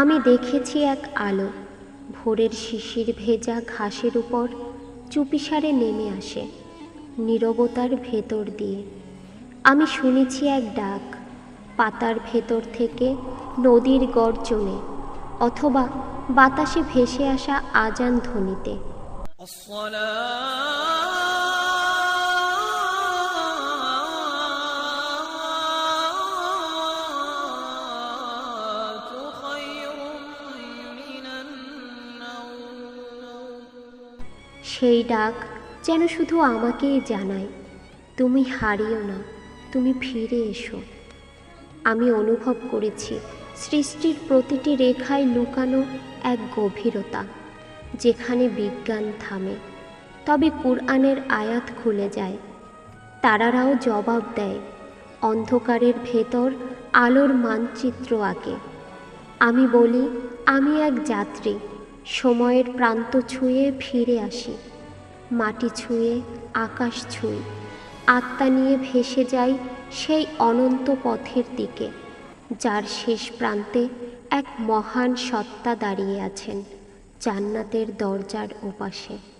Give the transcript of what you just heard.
আমি দেখেছি এক আলো। ভোরের শিশির ভেজা ঘাসের উপর চুপিসারে নেমে আসে নীরবতার ভেতর দিয়ে। আমি শুনেছি এক ডাক, পাতার ভেতর থেকে নদীর গর্জনে অথবা বাতাসে ভেসে আসা আজান ধ্বনিতে। সেই ডাক যেন শুধু আমাকেই জানায়। তুমি হারিও না, তুমি ফিরে এসো। আমি অনুভব করেছি সৃষ্টির প্রতিটি রেখায় লুকানো এক গভীরতা, যেখানে বিজ্ঞান থামে, তবে কুরআনের আয়াত খুলে যায়। তারারাও জবাব দেয়, অন্ধকারের ভেতর আলোর মানচিত্র আঁকে। আমি বলি, আমি এক যাত্রী সময়ের প্রান্ত ছুঁয়ে ফিরে আসি। মাটি ছুঁয়ে, আকাশ ছুঁই। আত্মা নিয়ে ভেসে যাই সেই অনন্ত পথের দিকে, যার শেষ প্রান্তে এক মহান সত্তা দাঁড়িয়ে আছেন জান্নাতের দরজার ওপাশে।